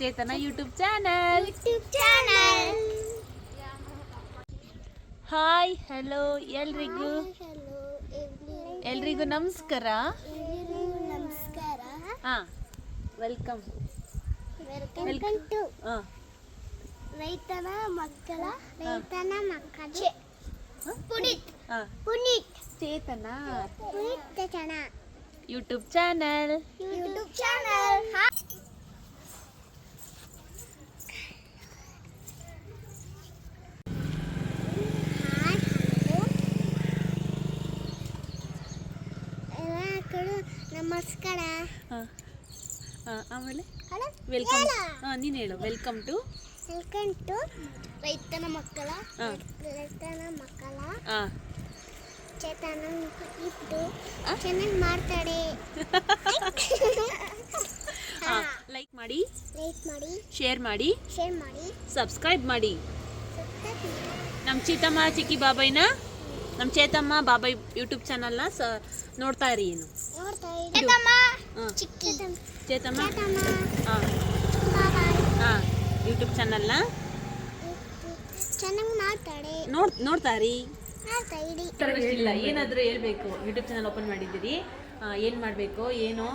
Chetana YouTube channel channel hi hello ಎಲ್ರಿಗೂ? ಎಲ್ಲರಿಗೂ ಎಲ್ರಿಗೂ. ನಮಸ್ಕಾರ. ನಮಸ್ಕಾರ. ಹಾ ವೆಲ್ಕಮ್ ವೆಲ್ಕಮ್ ಟು ಹಾ. ರೈತನ ಮಕ್ಕಳ ರೈತನ ಮಕ್ಕಳ ಪುನೀತ್. ಹಾ. Puneeth. Chetana. Puneeth Chetana YouTube channel YouTube channel ನಮಸ್ಕಾರ. ಆಮೇಲೆ? ವೆಲ್ಕಮ್ ಹಾಂ ನೀನು ಹೇಳು. ವೆಲ್ಕಮ್ ಟು ವೆಲ್ಕಮ್ ಟು ರೈತನ ಮಕ್ಕಳ. ರೈತನ ಮಕ್ಕಳ. ಹಾ ಚೇತನ ಇಟ್ಟು? ಚೆನ್ನಾಗಿ ಮಾಡ್ತಾರೆ ಲೈಕ್ ಮಾಡಿ. ಲೈಕ್ ಮಾಡಿ. ಶೇರ್ ಮಾಡಿ. ಶೇರ್ ಮಾಡಿ. ಸಬ್ಸ್ಕ್ರೈಬ್ ಮಾಡಿ. ನಮ್ಮ ಚೀತಮ್ಮ ಚಿಕ್ಕಿ ಬಾಬೈನ ನಮ್ಮ ಚೇತಮ್ಮ ಬಾಬಾಯ್ ಯೂಟ್ಯೂಬ್ ಚಾನಲ್ನ ಸ ನೋಡ್ತಾ ಇರಿ ಏನು? ನೋಡ್ತಾ. ಚೇತಮ್ಮ. ಹಾಂ. ಹಾಂ. ಯೂಟ್ಯೂಬ್ ಚಾನಲ್ನ ಚೆನ್ನಾಗಿ ಮಾತಾಡಿ ನೋಡ್ ನೋಡ್ತಾ ಇರಿ. ಇಲ್ಲ ಏನಾದರೂ ಹೇಳ್ಬೇಕು? ಯೂಟ್ಯೂಬ್ ಚಾನಲ್ ಓಪನ್ ಮಾಡಿದ್ದೀರಿ. ಏನು ಮಾಡಬೇಕು? ಏನು?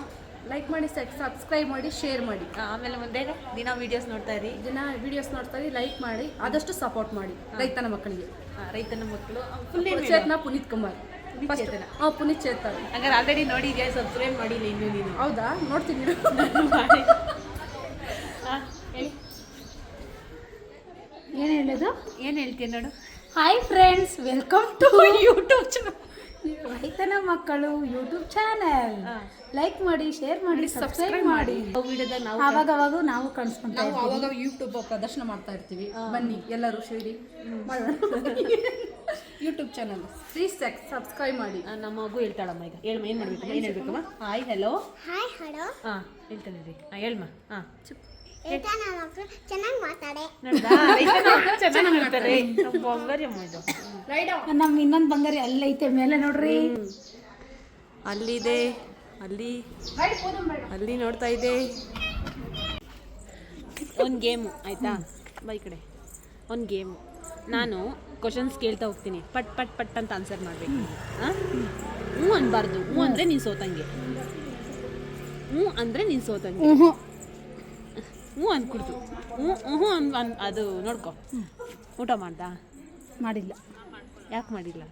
ಲೈಕ್ ಮಾಡಿ ಸಬ್ಸ್ಕ್ರೈಬ್ ಮಾಡಿ ಶೇರ್ ಮಾಡಿ. ಆಮೇಲೆ ಮುಂದೆ ದಿನ ವೀಡಿಯೋಸ್ ನೋಡ್ತಾ ಇರಿ. ದಿನ ವಿಡಿಯೋಸ್ ಇರಿ ಲೈಕ್ ಮಾಡಿ ಆದಷ್ಟು ಸಪೋರ್ಟ್ ಮಾಡಿ ರೈತನ ಮಕ್ಕಳಿಗೆ. ರೈತನ ಮಕ್ಕಳು. ಫುಲ್ ಪುನೀತ್ ಕುಮಾರ್. ಹಾ ಪುನೀತ್ ಚೇತನ ಹಂಗಾರೆ ಆಲ್ರೆಡಿ ನೋಡಿದ್ಯಾ? ಸಬ್ಸ್ಕ್ರೈಬ್ ಮಾಡಿಲ್ಲ ಇನ್ನು ನೀನು. ಹೌದಾ? ನೋಡ್ತೀನಿ ಏನು ಹೇಳೋದು? ಏನು ಹೇಳ್ತೀನಿ ನೋಡು. Hi friends welcome to YouTube channel ರೈತನ ಮಕ್ಕಳು ಯೂಟ್ಯೂಬ್ ಚಾನಲ್ ಲೈಕ್ ಮಾಡಿ ಶೇರ್ ಮಾಡಿ ಸಬ್ಸ್ಕ್ರೈಬ್ ಮಾಡಿ. ವಿಡಿಯೋದಾಗ ನಾವು ಆವಾಗ ಅವಾಗ ನಾವು ಕಾಣಿಸ್ಕೊಂತೀವಿ ನಾವು ಅವಾಗ ಯೂಟ್ಯೂಬ್ ಪ್ರದರ್ಶನ ಮಾಡ್ತಾ ಇರ್ತೀವಿ. ಬನ್ನಿ ಎಲ್ಲರೂ ಸೇರಿ ಮಾಡೋಣ. ಚಾನಲ್ ಪ್ಲೀಸ್ ಸಬ್ಸ್ಕ್ರೈಬ್ ಮಾಡಿ. ನಮ್ಮ ಮಗು ಹೇಳ್ತಾಳಮ್ಮ ಈಗ. ಹೇಳ್ಮ ಏನು ಮಾಡ್ಬೇಕು? ಏನು ಹೇಳ್ಬೇಕಮ್ಮ ಹಾಯ್ ಹಲೋ ಹಾಯ್ ಹಲೋ ಹಾಂ ಹೇಳ್ತಾನೆ ಹಾಂ ಹೇಳ್ಮ. ಹಾಂ ಚುಪ್. ಚೆನ್ನಾಗಿ ಮಾತಾಡೆ. ಚೆನ್ನಾಗಿ ಇದು. ನಮ್ಮ ಇನ್ನೊಂದು ಬಂಗಾರಿ ಅಲ್ಲೈತೆ ಮೇಲೆ ನೋಡ್ರಿ. ಅಲ್ಲಿದೆ. ಅಲ್ಲಿ. ಅಲ್ಲಿ ನೋಡ್ತಾ ಇದೆ. ಒಂದು ಗೇಮು ಆಯ್ತಾ? ಬೈ ಕಡೆ. ಒಂದು ಗೇಮು. ನಾನು ಕ್ವಶನ್ಸ್ ಕೇಳ್ತಾ ಹೋಗ್ತೀನಿ. ಪಟ್ ಪಟ್ ಪಟ್ ಅಂತ ಆನ್ಸರ್ ಮಾಡಬೇಕು. ಹಾಂ ಹ್ಞೂ ಅನ್ಬಾರ್ದು. ಹ್ಞೂ ಅಂದರೆ ನೀನು ಸೋತಂಗೆ. ಹ್ಞೂ ಅಂದರೆ ನೀನು ಸೋತಂಗೆ. ಹ್ಞೂ. ಅಂದ್ಕೊಡ್ತು ಹ್ಞೂ ಹ್ಞೂ ಅನ್ ಅನ್- ಅದು ನೋಡ್ಕೊ. ಊಟ ಮಾಡ್ದಾ? ಮಾಡಿಲ್ಲ. ಯಾಕೆ ಮಾಡಿಲ್ಲ?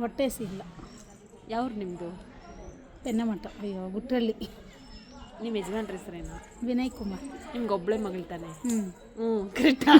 ಹೊಟ್ಟೆ ಸಿಲ್ಲ ಯಾವ್ರು ನಿಮ್ಮದು ಪೆನ್ನಮಠ ಅಯ್ಯೋ ಗುಟ್ಟಳ್ಳಿ ನಿಮ್ಮ ಯಜಮಾನ್ರ ಹೆಸರೇನು? ವಿನಯ್ ಕುಮಾರ್. ನಿಮ್ಗೆ ಒಬ್ಬಳೆ ಮಗಳು ತಾನೆ? ಹ್ಞೂ ಹ್ಞೂ ಕರೆಕ್ಟಾ